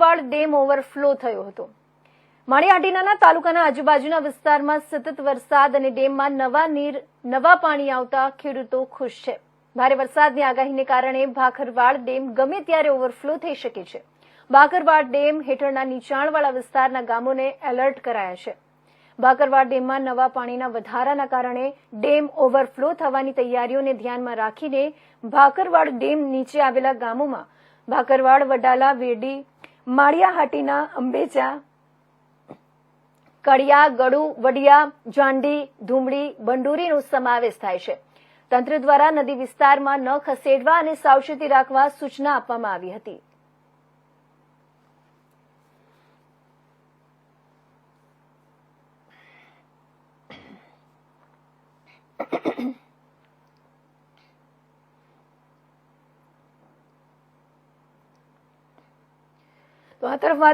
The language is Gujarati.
ભાકરવાડ ડેમ ઓવરફ્લો થયો હતો. માળિયાહાટીના તાલુકાના આજુબાજુના વિસ્તારમાં સતત વરસાદ અને ડેમમાં નવા નીર, નવા પાણી આવતા ખેડૂતો ખુશ છે. ભારે વરસાદની આગાહીને કારણે ભાખરવાડ ડેમ ગમે ત્યારે ઓવરફ્લો થઈ શકે છે. ભાખરવાડ ડેમ હેઠળના નીચાણવાળા વિસ્તારના ગામોને એલર્ટ કરાયા છે. ભાકરવાડ ડેમમાં નવા પાણીના વધારાના કારણે ડેમ ઓવરફ્લો થવાની તૈયારીઓને ધ્યાનમાં રાખીને ભાકરવાડ ડેમ નીચે આવેલા ગામોમાં ભાકરવાડ વડાલા, વેડી માળિયાહાટીના અંબેચા, કડિયા, ગડુ, વડિયા, જાંડી, ધુમડી, બંડુરીનો સમાવેશ થાય છે. તંત્ર દ્વારા નદી વિસ્તારમાં ન ખસેડવા અને સાવચેતી રાખવા સૂચના આપવામાં આવી હતી. Dona Trevor